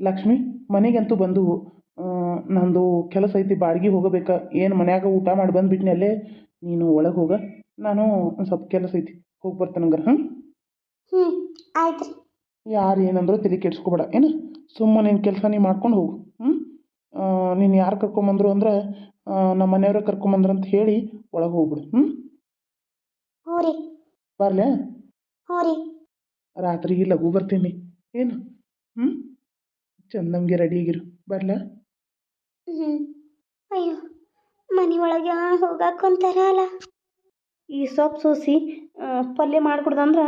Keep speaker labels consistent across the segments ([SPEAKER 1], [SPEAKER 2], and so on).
[SPEAKER 1] ಲಕ್ಷ್ಮಿ ಮನೆಗಂತೂ ಬಂದು ನಂದು ಕೆಲಸ ಐತಿ ಬಾಡಿಗೆ ಹೋಗಬೇಕಾ. ಏನು ಮನ್ಯಾಗ ಊಟ ಮಾಡಿ ಬಂದ್ಬಿಟ್ನಿ ಅಲ್ಲೇ ನೀನು ಒಳಗೆ ಹೋಗ. ನಾನು ಒಂದು ಸ್ವಲ್ಪ ಕೆಲಸ ಐತಿ ಹೋಗಿ ಬರ್ತೇನೆ ಹಂಗಾರೆ ಹಾಂ
[SPEAKER 2] ಹ್ಞೂ ಆಯ್ತು.
[SPEAKER 1] ಯಾರು ಏನಂದ್ರು ತಲೆ ಕೆಡ್ಸ್ಕೊಬೇಡ ಏನು? ಸುಮ್ಮನೆ ನಿನ್ನ ಕೆಲಸ ನೀ ಮಾಡ್ಕೊಂಡು ಹೋಗು ಹ್ಞೂ ನೀನು ಯಾರು ಕರ್ಕೊಂಬಂದ್ರು ಅಂದ್ರೆ ನಮ್ಮ ಮನೆಯವ್ರ ಕರ್ಕೊಂಬಂದ್ರು ಅಂತ ಹೇಳಿ ಒಳಗೆ ಹೋಗ್ಬಿಡು ಹ್ಞೂ
[SPEAKER 2] ಹ್ಞೂ ರೀ. ಹ್ಞೂ ರೀ.
[SPEAKER 1] ರಾತ್ರಿಗೆ ಲಘು ಬರ್ತೀನಿ ಏನು? ಹ್ಞೂ ಚಂದಂಗೆ ರೆಡಿಯಾಗಿರು ಬರ್ಲಾ?
[SPEAKER 2] ಹ್ಞೂ ಅಯ್ಯೋ, ಮನೆ ಒಳಗೆ ಹೋಗಕ್ಕೆ ಒಂಥರ ಅಲ್ಲ.
[SPEAKER 3] ಈ ಸೊಪ್ಪು ಸೋಸಿ ಪಲ್ಯ ಮಾಡ್ಕೊಡ್ದಂದ್ರೆ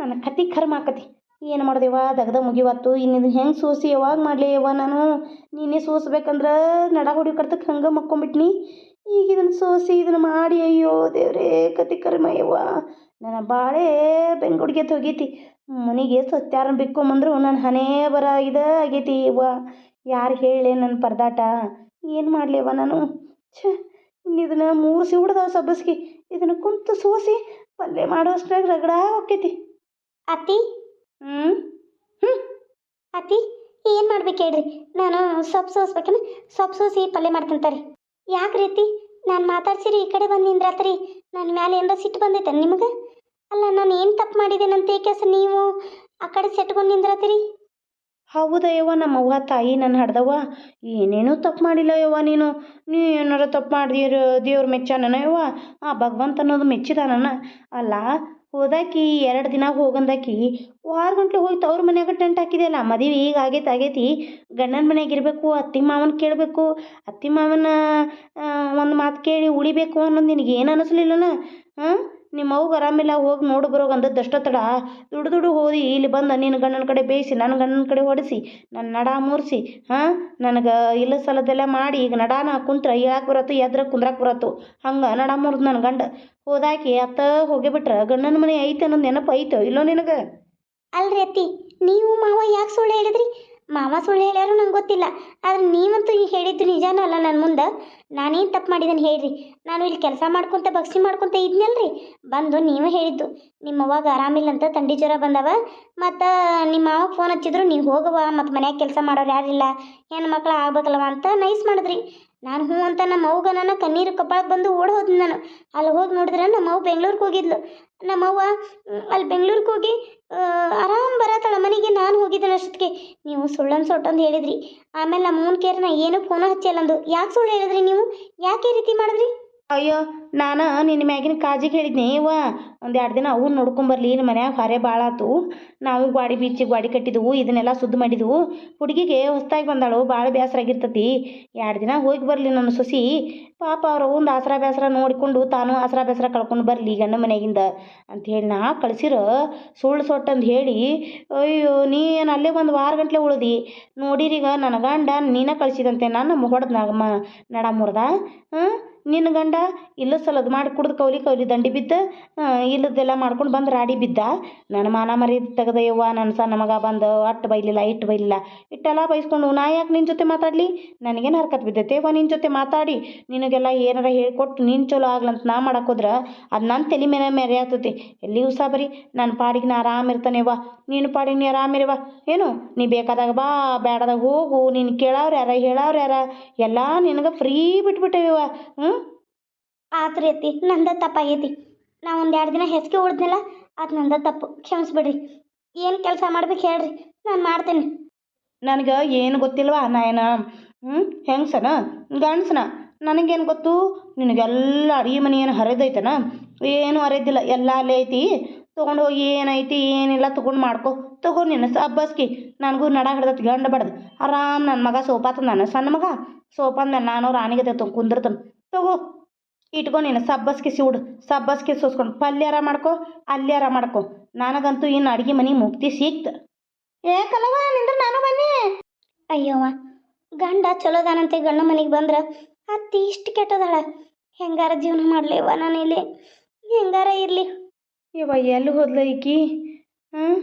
[SPEAKER 3] ನನ್ನ ಕತಿ ಕರ್ಮ ಆಕತಿ. ಏನು ಮಾಡ್ದೇವ? ದಗದ ಮುಗಿವತ್ತು. ಇನ್ನಿದು ಹೆಂಗೆ ಸೋಸಿ, ಯಾವಾಗ ಮಾಡಲಿ ಯವ್ವ ನಾನು? ನೀನೇ ಸೋಸ್ಬೇಕಂದ್ರೆ ನಡ ಹೊಡಿ ಕರ್ತಕ್ಕೆ ಹಂಗೆ ಮಕ್ಕೊಂಬಿಟ್ನಿ. ಈಗ ಇದನ್ನು ಸೋಸಿ ಇದನ್ನು ಮಾಡಿ, ಅಯ್ಯೋ ದೇವ್ರೇ ಕತಿ ಕರ್ಮ ಯವ್ವ. ನನ್ನ ಬಾಳೆ ಬೆಂಗುಡ್ಗೆ ಹೋಗೈತಿ. ಮನೆಗೆ ಸತ್ಯಾರನ್ನ ಬಿಕ್ಕೊಂಬಂದ್ರು ನನ್ನ ಹನೇ ಬರ ಇದ ಆಗೈತಿ ಯವ್ವ ಯಾರು ಹೇಳಿ ನನ್ನ ಪರದಾಟ? ಏನು ಮಾಡಲಿವ ನಾನು? ಛೇ ಇನ್ನು ಇದನ್ನು ಮೂರು ಸಿವುಡ್ದಾವ ಸಬ್ಬಸ್ಗಿ. ಇದನ್ನು ಕುಂತು ಸೋಸಿ ಪಲ್ಯ ಮಾಡೋ ಅಷ್ಟ್ರಾಗ ರಗಡ ಹೋಕ್ಕೈತಿ.
[SPEAKER 2] ಅತ್ತಿ?
[SPEAKER 3] ಹ್ಞೂ
[SPEAKER 2] ಅತ್ತಿ ಏನು ಮಾಡ್ಬೇಕು ಹೇಳ್ರಿ? ನಾನು ಸೊಪ್ಪು ಸೋಸ್ಬೇಕನ? ಸೊಪ್ಪು ಸೋಸಿ ಪಲ್ಯ ಮಾಡ್ತಂತಾರೆ ಯಾಕೆ ರೀತಿ ನಾನು ಮಾತಾಡ್ಸಿರಿ ಈ ಕಡೆ ಬಂದು ನಿಂದ್ರಾತ್ರಿ. ನನ್ನ ಮ್ಯಾಲೆ ಏನಾರ ಸಿಟ್ಟು ಬಂದೈತೆ ನಿಮಗೆ? ಅಲ್ಲ, ನಾನು ಏನು ತಪ್ಪು ಮಾಡಿದ್ದೇನಂತ ಏಕೆಸ ನೀವು? ಆ ಕಡೆ ಸೆಟ್ಕೊಂಡು ನಿಂದ್ರತ್ತೀರಿ
[SPEAKER 3] ಹೌದ ಯವ್ವ ನಮ್ಮವ್ವ ತಾಯಿ ನನ್ನ ಹಡ್ದವ್ವ. ಏನೇನೂ ತಪ್ಪು ಮಾಡಿಲ್ಲ ಯವ್ವ ನೀನು. ನೀ ಏನಾರ ತಪ್ಪು ಮಾಡಿದೀರ, ದೇವ್ರ ಮೆಚ್ಚಾನನ ಯವ್ವ? ಆ ಭಗವಂತ ಅನ್ನೋದು ಮೆಚ್ಚಿದಾನನ. ಅಲ್ಲ, ಹೋದಾಕಿ, ಎರಡು ದಿನ ಹೋಗಂದಾಕಿ, ವಾರ ಗಂಟ್ಲೆ ಹೋಗಿ ತವ್ರ ಮನ್ಯಾಗ ಟೆಂಟ್ ಹಾಕಿದೆಯಲ್ಲ, ಮದುವೆ ಈಗ ಆಗೈತೆ ಆಗೈತಿ. ಗಂಡನ ಮನ್ಯಾಗ ಇರಬೇಕು, ಅತ್ತಿ ಮಾವನ ಕೇಳಬೇಕು. ಅತ್ತಿ ಮಾವನ ಒಂದು ಮಾತು ಕೇಳಿ ಉಳಿಬೇಕು ಅನ್ನೋದು ನಿನಗೆ ಏನು ಅನ್ನಿಸ್ಲಿಲ್ಲನ ಹಾಂ? ನಿಮ್ಮ ಅವ್ಗೆ ಆರಾಮಿಲ್ಲ ಹೋಗಿ ನೋಡಿ ಬರೋಗ ಅಂದದ್ದು ಅಷ್ಟ ತಡ. ದುಡ್ಡು ದುಡ್ಡು ಹೋದಿ ಇಲ್ಲಿ ಬಂದು ನಿನ್ನ ಗಂಡನ ಕಡೆ ಬೇಯಿಸಿ ನನ್ನ ಗಂಡನ ಕಡೆ ಹೊಡೆಸಿ ನನ್ನ ನಡ ಮೂರಿಸಿ, ಹಾಂ? ನನಗೆ ಇಲ್ಲ ಸಲದೆಲ್ಲ ಮಾಡಿ, ಈಗ ನಡಾನ ಕುಂತ್ರ ಹೇಳಕ್ಕೆ ಬರತ್ತು ಎದ್ರ ಕುಂದ್ರಕ್ಕೆ ಬರತ್ತು. ಹಂಗೆ ನಡ ಮುರಿದು ನನ್ನ ಗಂಡ. ಹೋದಾಕಿ ಅತ್ತ ಹೋಗಿಬಿಟ್ರೆ ಗಂಡನ ಮನೆ ಐತೆ ಅನ್ನೋದು ನೆನಪು ಐತೋ ಇಲ್ಲೋ ನಿನಗೆ?
[SPEAKER 2] ಅಲ್ರಿ ಅತ್ತಿ, ನೀವು ಮಾವ ಯಾಕೆ ಸುಳ್ಳು ಹೇಳಿದ್ರಿ? ಮಾವ ಸುಳ್ಳು ಹೇಳ್ಯಾರು ನಂಗೆ ಗೊತ್ತಿಲ್ಲ. ಆದ್ರೆ ನೀವಂತೂ ಈಗ ಹೇಳಿದ್ದು ನಿಜಾನ ಅಲ್ಲ ನನ್ನ ಮುಂದೆ. ನಾನೇನು ತಪ್ಪು ಮಾಡಿದ್ದೇನೆ ಹೇಳ್ರಿ. ನಾನು ಇಲ್ಲಿ ಕೆಲಸ ಮಾಡ್ಕೊತ ಬಗ್ಸಿ ಮಾಡ್ಕೊತ ಇದ್ನಲ್ರಿ. ಬಂದು ನೀವೇ ಹೇಳಿದ್ದು. ನಿಮ್ಮ ಅವಾಗ ಆರಾಮಿಲ್ಲ ಅಂತ ತಂಡಿ ಜ್ವರ ಬಂದವ. ಮತ್ತು ನಿಮ್ಮ ಮಾವ ಫೋನ್ ಹಚ್ಚಿದ್ರು, ನೀವು ಹೋಗವ ಮತ್ತು ಮನ್ಯಾಗ ಕೆಲಸ ಮಾಡೋರು ಯಾರಿಲ್ಲ. ಹೆಣ್ಣು ಮಕ್ಳು ಆಗ್ಬೇಕಲ್ವ ಅಂತ ನೈಸ್ ಮಾಡಿದ್ರಿ. ನಾನು ಹ್ಞೂ ಅಂತ ನಮ್ಮ ಅವ್ಗ ನನ್ನ ಕಣ್ಣೀರು ಕಪಾಳಕ್ಕೆ ಬಂದು ಓಡ್ ಹೋದ್ನಿ ನಾನು. ಅಲ್ಲಿ ಹೋಗಿ ನೋಡಿದ್ರೆ ನಮ್ಮ ಅವ್ವ ಬೆಂಗ್ಳೂರಿಗೆ ಹೋಗಿದ್ಲು. ನಮ್ಮ ಅವ್ವ ಅಲ್ಲಿ ಬೆಂಗ್ಳೂರಿಗೆ ಹೋಗಿ ಆರಾಮ್ ಬರತ್ತಾಳ ಮನೆಗೆ, ನಾನು ಹೋಗಿದ್ದೇನೆ ಅಷ್ಟೊತ್ತಿಗೆ ನೀವು ಸುಳ್ಳನ್ ಸೊಟ್ಟಂದು ಹೇಳಿದ್ರಿ. ಆಮೇಲೆ ನಮ್ಮ ಮೂನ್ ಕೇರ್ನ ಏನು ಫೋನ ಹಚ್ಚಿಲ್ಲಂದು ಯಾಕೆ ಸುಳ್ಳು ಹೇಳಿದ್ರಿ ನೀವು? ಯಾಕೆ ರೀತಿ ಮಾಡಿದ್ರಿ?
[SPEAKER 3] ಅಯ್ಯೋ, ನಾನು ನಿನ್ನ ಮ್ಯಾಗಿನ ಕಾಜಿಗೆ ಹೇಳಿದ್ನಿ, ಇವ ಒಂದು ಎರಡು ದಿನ ಅವು ನೋಡ್ಕೊಂಬರ್ಲಿ ನಿನ್ನ ಮನ್ಯಾಗ ಹೊರೆ ಭಾಳ ಆತು. ನಾವು ಗ್ವಾಡಿ ಬೀಚಿ ಗ್ವಾಡಿ ಕಟ್ಟಿದ್ವು, ಇದನ್ನೆಲ್ಲ ಸುದ್ದು ಮಾಡಿದ್ವು. ಹುಡುಗಿಗೆ ಹೊಸ್ದಾಗಿ ಬಂದಾಳು ಭಾಳ ಬೇಸರ ಆಗಿರ್ತತಿ. ಎರಡು ದಿನ ಹೋಗಿ ಬರಲಿ ನನ್ನ ಸೊಸಿ. ಪಾಪ ಅವ್ರ ಒಂದು ಆಸರ ಬೇಸರ ನೋಡಿಕೊಂಡು ತಾನು ಆಸರ ಬೇಸರ ಕಳ್ಕೊಂಡು ಬರಲಿ ಗಂಡ ಮನೆಗಿಂದ ಅಂತ ಹೇಳಿ ನಾ ಕಳ್ಸಿರ ಸುಳ್ಳು ಸೊಟ್ಟಂದು ಹೇಳಿ, ಅಯ್ಯೋ, ನೀ ಏನು ಅಲ್ಲೇ ಒಂದು ವಾರ ಗಂಟ್ಲೆ ಉಳ್ದಿ? ನೋಡಿರೀಗ ನನ್ನ ಗಂಡ ನೀನ ಕಳಿಸಿದಂತೆ ನಾನು ಹೊಡೆದ್ ಮ ನಡ ಮುರ್ದ ಹಾಂ ನಿನ್ನ ಗಂಡ ಇಲ್ಲ ಸಲದ್ ಮಾಡಿ ಕುಡ್ದು ಕೌಲಿ ಕೌಲಿ ದಂಡಿ ಬಿದ್ದ ಇಲ್ಲದೆಲ್ಲ ಮಾಡ್ಕೊಂಡು ಬಂದು ರಾಡಿ ಬಿದ್ದ. ನನ್ನ ಮಾನ ಮರಿ ತೆಗೆದಯ್ಯವ್ವ ಯವ್ವ ನನ್ನ ಸಣ್ಣ ಮಗ ಬಂದು, ಅಟ್ಟು ಬೈಲಿಲ್ಲ, ಇಟ್ಟು ಬೈಲಿಲ್ಲ. ಇಟ್ಟೆಲ್ಲ ಬೈಸ್ಕೊಂಡು, ನಾ ಯಾಕೆ ನಿನ್ನ ಜೊತೆ ಮಾತಾಡಲಿ? ನನಗೇನು ಹರ್ಕತ್ ಬಿದ್ದೈತೆ? ಅವ್ವ ನಿನ್ನ ಜೊತೆ ಮಾತಾಡಿ. ನಿನಗೆಲ್ಲ ಏನಾರ ಹೇಳ್ಕೊಟ್ಟು ನೀನು ಚಲೋ ಆಗ್ಲಂತ ನಾ ಮಾಡಕ್ಕೋದ್ರ ಅದು ನನ್ನ ತಲೆ ಮೇಲೆ ಮೇರೆ ಆಗ್ತೈತಿ ಎಲ್ಲಿ ಉಸಾಬರಿ ನನ್ನ ಪಾಡಿಗೆ ನಾ ಆರಾಮ ಇರ್ತಾನೆವ್ವ ನೀನು ಪಾಡಿಗೆ ನೀ ಆರಾಮಿರವ ಏನು? ನೀ ಬೇಕಾದಾಗ ಬಾ ಬೇಡದಾಗ ಹೋಗು. ನೀನು ಕೇಳೋರು ಯಾರ ಹೇಳೋರು ಯಾರ? ಎಲ್ಲ ನಿನಗೆ ಫ್ರೀ ಬಿಟ್ಬಿಟ್ಟೆವ ಹ್ಞೂ
[SPEAKER 2] ಆತ್ರಿ ನಂದ ತಪ್ಪಾಗೈತಿ. ನಾ ಒಂದು ಎರಡು ದಿನ ಹೆಸ್ಗೆ ಉಳಿದ್ನಲ್ಲ, ಅದು ನಂದ ತಪ್ಪು. ಕ್ಷಮಿಸ್ಬಿಡ್ರಿ. ಏನು ಕೆಲಸ ಮಾಡ್ಬೇಕು ಹೇಳ್ರಿ, ನಾನು ಮಾಡ್ತೇನೆ.
[SPEAKER 3] ನನಗೆ ಏನು ಗೊತ್ತಿಲ್ವಾ ನಾಯನ? ಹ್ಞೂ ಹೆಂಗ್ಸನ? ಗಂಡ್ಸನ? ನನಗೇನು ಗೊತ್ತು? ನಿನಗೆಲ್ಲ ಅಡುಗೆ ಮನೆ ಏನು ಹರಿದೈತನ? ಏನು ಹರಿದಿಲ್ಲ, ಎಲ್ಲ ಅಲ್ಲೇ ಐತಿ. ತೊಗೊಂಡು ಹೋಗಿ ಏನೈತಿ, ಏನಿಲ್ಲ ತೊಗೊಂಡು ಮಾಡ್ಕೊ. ತಗೋ ನಿನ್ನ ಸಬ್ಬಸ್ಕಿ ನನಗೂ ನಡ ಹಿಡ್ದೈತಿ, ಗಂಡ ಬಡ್ದು. ಆರಾಮ್ ನನ್ನ ಮಗ ಸೋಪಾತ ನನ್ನ ಸಣ್ಣ ಮಗ ಮೇಲೆ ನಾನು ರಾಣಿಗೆ ಕುಂದಿರ್ತಾನೆ. ತಗೋ. ಇಟ್ಕೊ ನೀನು ಸಬ್ಬಸ್ಗೆ ಸಿಡು ಸಬ್ಬಸ್ಗೆ ಸೋಸ್ಕೊಂಡು. ಪಲ್ಯಾರ ಮಾಡ್ಕೊ ಅಲ್ಯಾರ ಮಾಡ್ಕೊ. ನನಗಂತೂ ಇನ್ನು ಅಡುಗೆ ಮನೆ ಮುಕ್ತಿ ಸಿಕ್ತು. ಏಕಲ್ಲವ ನಿಂದ್ರೆ ನಾನು ಬನ್ನಿ.
[SPEAKER 2] ಅಯ್ಯವ್ವ ಗಂಡ ಚಲೋದಾನಂತೆ ಗಂಡ ಮನೆಗೆ ಬಂದ್ರೆ ಅತ್ತಿ ಇಷ್ಟು ಕೆಟ್ಟದಾಳ. ಹೆಂಗಾರ ಜೀವನ ಮಾಡಲಿವ ನಾನು ಇಲ್ಲಿ? ಹೆಂಗಾರ ಇರಲಿ?
[SPEAKER 3] ಇವ ಎಲ್ಲಿ ಹೋದ್ಲ ಈಕಿ? ಹಾಂ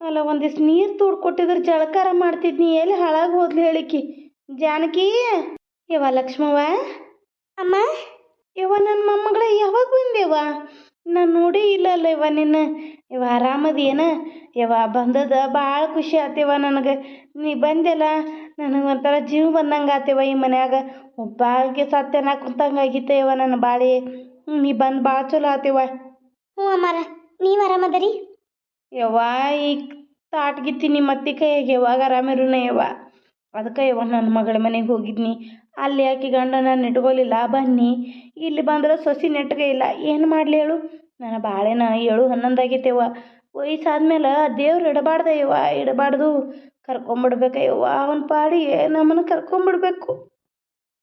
[SPEAKER 3] ಅಲ್ಲ ಒಂದಿಷ್ಟು ನೀರು ತೂಡ್ ಕೊಟ್ಟಿದ್ರೆ ಜಳಕಾರ ಮಾಡ್ತಿದ್ನಿ ಎಲ್ಲಿ ಹಾಳಾಗಿ ಹೋದ್ಲು ಹೇಳಿಕಿ ಜಾನಕಿ? ಇವ ಲಕ್ಷ್ಮವ್ವ?
[SPEAKER 2] ಅಮ್ಮ?
[SPEAKER 3] ಇವ ನನ್ನ ಮೊಮ್ಮಗಳ ಯಾವಾಗ ಬಂದೇವ ನಾನು ನೋಡೇ ಇಲ್ಲಲ್ಲ ಇವ ನಿನ್ನ. ಇವ ಆರಾಮದೇನ? ಯವ್ವ ಬಂದದ ಭಾಳ ಖುಷಿ ಆತಿವ ನನಗೆ. ನೀ ಬಂದೆಲ್ಲ? ನನಗೆ ಒಂಥರ ಜೀವ ಬಂದಂಗೆ ಆತಿವ ಈ ಮನ್ಯಾಗ. ಒಬ್ಬಾಗೆ ಸತ್ಯನ ಕುಂತಂಗೆ ಆಗಿತ್ತ ಇವ ನನ್ನ ಬಾಳಿ. ನೀ ಬಂದು ಭಾಳ ಚಲೋ ಆತಿವ
[SPEAKER 2] ಹ್ಞೂ ಅಮ್ಮಾರ ನೀವು ಆರಾಮದರಿ?
[SPEAKER 3] ಯವ್ವ ಈಗ ತಾಟ್ಗಿತ್ತಿ ನಿಮ್ಮ ಅತ್ತಿ ಕೈಯಾಗ ಯಾವಾಗ ಆರಾಮಿರುನ ಯವ್ವ? ಅದಕ್ಕೆ ಯವ್ವ, ನನ್ನ ಮಗಳ ಮನೆಗೆ ಹೋಗಿದ್ನಿ. ಅಲ್ಲಿ ಆಕೆ ಗಂಡನ ನೆಟ್ಕೊಲಿಲ್ಲ ಬನ್ನಿ. ಇಲ್ಲಿ ಬಂದ್ರೆ ಸೊಸಿ ನೆಟ್ಟಗೆ ಇಲ್ಲ. ಏನು ಮಾಡಲಿ ಹೇಳು? ನನ್ನ ಬಾಳೆನ ಏಳು ಹನ್ನೊಂದು ಆಗೈತೆವ್ವ ವಯಸ್ಸಾದ್ಮೇಲೆ ದೇವ್ರು ಇಡಬಾರ್ದ ಯವ್ವ. ಇಡಬಾರ್ದು. ಕರ್ಕೊಂಬಿಡ್ಬೇಕಯ್ಯವ್ವ ಅವನ ಪಾಡಿಗೆ ನಮ್ಮನ್ನು ಕರ್ಕೊಂಬಿಡ್ಬೇಕು.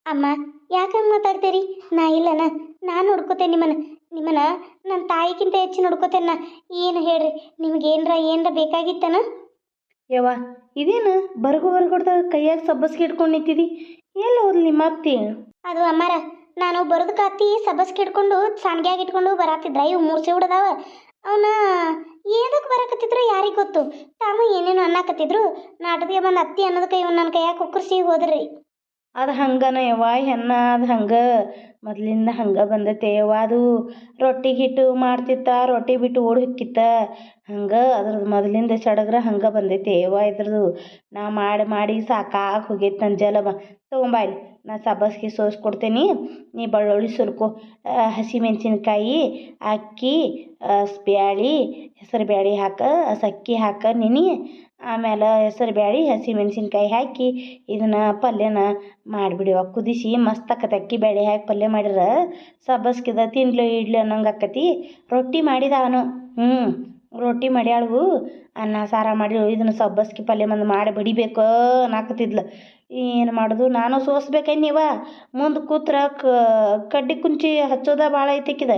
[SPEAKER 2] ಅಮ್ಮ, ಯಾಕಂಗೆ ಮಾತಾಡ್ತೀರಿ? ನಾ ಇಲ್ಲನ. ನಾನು ನೋಡ್ಕೋತೇನೆ ನಿಮ್ಮನ್ನ. ನಿಮ್ಮನ್ನ ನನ್ನ ತಾಯಿಗಿಂತ ಹೆಚ್ಚು ನೋಡ್ಕೋತೇನೆ ನಾ. ಏನು ಹೇಳ್ರಿ? ನಿಮ್ಗೆ ಏನರ ಏನರ ಬೇಕಾಗಿತ್ತನ?
[SPEAKER 3] ಯವ್ವ ಇದೇನು ಬರ್ಗು ಬರ್ಗುಡ್ದ ಕೈಯಾಗ ಸಬ್ಬಸ್ಗೆ ಇಟ್ಕೊಂಡು ನಿಂತಿದಿ? ಎಲ್ಲಿ ಹೋದ್ಲಿ ನಿಮ್ಮ ಅತ್ತಿ?
[SPEAKER 2] ಅದು ಅಮ್ಮಾರ ನಾನು ಬರೋದು ಕಾತಿ ಸಬ್ಬಸ್ಗೆ ಇಟ್ಕೊಂಡು ಸಾಣ್ಗ್ಯಾಗ ಇಟ್ಕೊಂಡು ಬರಾತಿದ್ರ ಇವು ಮೂರ್ಸೆ ಹುಡ್ದಾವ ಅವನ ಏನಕ್ಕೆ ಬರಕತ್ತಿದ್ರು ಯಾರಿಗೆ ಗೊತ್ತು? ತಾವು ಏನೇನು ಅನ್ನಕತ್ತಿದ್ರು. ನಾಟಕಕ್ಕೆ ಬಂದು ಅತ್ತಿ ಅನ್ನೋದಕ್ಕೆ ಇವ್ ನನ್ನ ಕೈಯಾಗ ಕುಕ್ಕರ್ಸಿ ಹೋದ್ರಿ.
[SPEAKER 3] ಅದು ಹಂಗನ ಯವ್ವ ಹೆಣ್ಣ ಅದು ಹಂಗೆ. ಮೊದಲಿಂದ ಹಂಗೆ ಬಂದೈತೆ. ಯವ್ವ ಅದು ರೊಟ್ಟಿ ಹಿಟ್ಟು ಮಾಡ್ತಿತ್ತ, ರೊಟ್ಟಿ ಬಿಟ್ಟು ಓಡಿ ಹೊಕ್ಕಿತ್ತ ಹಂಗೆ ಅದ್ರದ್ದು ಮೊದಲಿಂದ ಸಡಗರ ಹಂಗೆ ಬಂದೈತೆ. ಯವ್ವ ಇದ್ರದ್ದು ನಾ ಮಾಡಿ ಮಾಡಿ ಸಾಕಾಗಿ ಹೋಗೈತೆ ನನ್ನ ಜಲಬ ತೊಗೊಂಬಾ ಇಲ್ಲಿ ನಾ ಸಬ್ಬಸ್ಗೆ ಸೋಸ್ಕೊಡ್ತೇನೆ ನೀ ಬೆಳ್ಳುಳ್ಳಿ ಸುಲ್ಕೊ. ಹಸಿಮೆಣಸಿನ್ಕಾಯಿ ಅಕ್ಕಿ ಬ್ಯಾಳಿ, ಹೆಸರು ಬ್ಯಾಳಿ ಹಾಕ, ಸಕ್ಕಿ ಹಾಕ ನೆನಿ. ಆಮೇಲೆ ಹೆಸರು ಬ್ಯಾಳಿ ಹಸಿಮೆಣಸಿನ್ಕಾಯಿ ಹಾಕಿ ಇದನ್ನ ಪಲ್ಯನ ಮಾಡಿಬಿಡುವ ಕುದಿಸಿ ಮಸ್ತ್ ಅಕ್ಕಿ ಬ್ಯಾಳಿ ಹಾಕಿ ಪಲ್ಯ ಮಾಡಿದ್ರೆ ಸಬ್ಬಸ್ಗಿದ ತಿನ್ಲು ಇಡ್ಲಿ ಅನ್ನಂಗೆ ಆಕತಿ. ರೊಟ್ಟಿ ಮಾಡಿದ ಅವನು. ಹ್ಞೂ ರೊಟ್ಟಿ ಮಾಡ್ಯಾಳು ಅನ್ನ, ಸಾರ ಮಾಡಿ ಇದನ್ನ ಸಬ್ಬಸ್ಗಿ ಪಲ್ಯ ಮಂದು ಮಾಡಿ ಬಡಿಬೇಕು ಅನ್ನಕತ್ತಿದ್ಲು. ಏನು ಮಾಡೋದು? ನಾನು ಸೋಸ್ಬೇಕೇನಿವ ಮುಂದೆ ಕೂತ್ರ ಕಡ್ಡಿ ಕುಂಚಿ ಹಚ್ಚೋದ ಭಾಳ ಐತಿಕ್ಕಿದೆ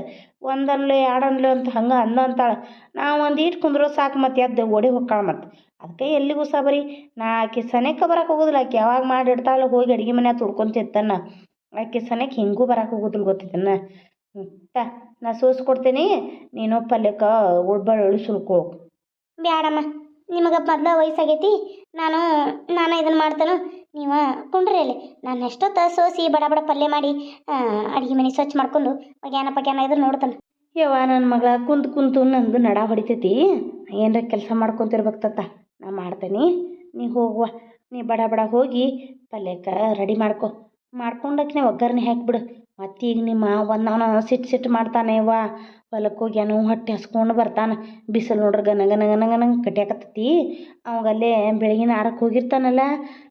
[SPEAKER 3] ಒಂದನ್ಲೆ, ಎರಡನ್ಲೆ ಅಂತ ಹಂಗೆ ಅಂದ ಅಂತಾಳೆ. ನಾವು ಒಂದು ಇಟ್ಟು ಕುಂದ್ರೋ ಸಾಕು ಮತ್ತೆ ಎದ್ದು ಓಡಿ ಹೊಕ್ಕಾಳ ಮತ್ತೆ ಅದಕ್ಕೆ ಎಲ್ಲಿಗೂ ಸಬರಿ ನಾ ಆಕೆ ಸನೇಕ ಬರಕ್ಕೆ ಹೋಗೋದಿಲ್ಲ. ಆಕೆ ಯಾವಾಗ ಮಾಡಿಡ್ತಾಳೆ ಹೋಗಿ ಅಡುಗೆ ಮನ್ಯಾಗ ತುಡ್ಕೊಂತ ಇರ್ತಾನ ಆಕೆ ಸನಕ್ಕೆ ಹಿಂಗೂ ಬರಕ್ಕೆ ಹೋಗೋದಿಲ್ಲ ಗೊತ್ತಿದ್ದನ ತ ತಾ ನಾ ಸೋಸ್ಕೊಡ್ತೀನಿ ನೀನು ಪಲ್ಯಕ್ಕೆ ಉಳ್ಬಳ್ಳುಳ್ಳಿ ಸುಲ್ಕೋ.
[SPEAKER 2] ಬ್ಯಾಡಮ್ಮ ನಿಮಗೆ ಮೊದಲ ವಯಸ್ಸಾಗೈತಿ ನಾನು ನಾನು ಇದನ್ನು ಮಾಡ್ತೇನೆ ನೀವು ಕುಂಡ್ರಿ ಅಲ್ಲಿ. ನಾನು ಎಷ್ಟೊತ್ತ ಸೋಸಿ ಬಡ ಬಡ ಪಲ್ಯ ಮಾಡಿ ಅಡುಗೆ ಮನೆ ಸ್ವಚ್ಛ ಮಾಡ್ಕೊಂಡು ಪಗ್ಯಾನ ಪಗ್ಯಾನ ಇದ್ರ ನೋಡ್ತಾನೆ.
[SPEAKER 3] ಯವ್ವ ನನ್ನ ಮಗ ಕುಂತು ಕುಂತು ನಂದು ನಡ ಹೊಡಿತೈತಿ. ಏನರ ಕೆಲಸ ಮಾಡ್ಕೊತಿರ್ಬೇಕು ತತ್ತ ನಾ ಮಾಡ್ತೇನೆ. ನೀ ಹೋಗುವ ನೀ ಬಡ ಬಡ ಹೋಗಿ ಪಲ್ಯಕ್ಕೆ ರೆಡಿ ಮಾಡ್ಕೊ. ಮಾಡ್ಕೊಂಡಾಕಿನ ಒಗ್ಗರಣೆ ಹಾಕ್ಬಿಡು. ಮತ್ತೆ ಈಗ ನಿಮ್ಮ ಒಂದು ನಾನು ಸಿಟ್ಟು ಸಿಟ್ಟು ಮಾಡ್ತಾನೆ ಅವ್ವ ಹೊಲಕ್ಕೆ ಹೋಗ್ಯಾನು ಹೊಟ್ಟೆ ಹಸ್ಕೊಂಡು ಬರ್ತಾನೆ. ಬಿಸಿಲು ನೋಡ್ರಿ ಗನ ಗನ ಗನ ಗನ ಕಟ್ಯಾಕತ್ತೈತಿ. ಅವಾಗ ಅಲ್ಲೇ ಬೆಳಗಿನ ಆರಕ್ಕೆ ಹೋಗಿರ್ತಾನಲ್ಲ,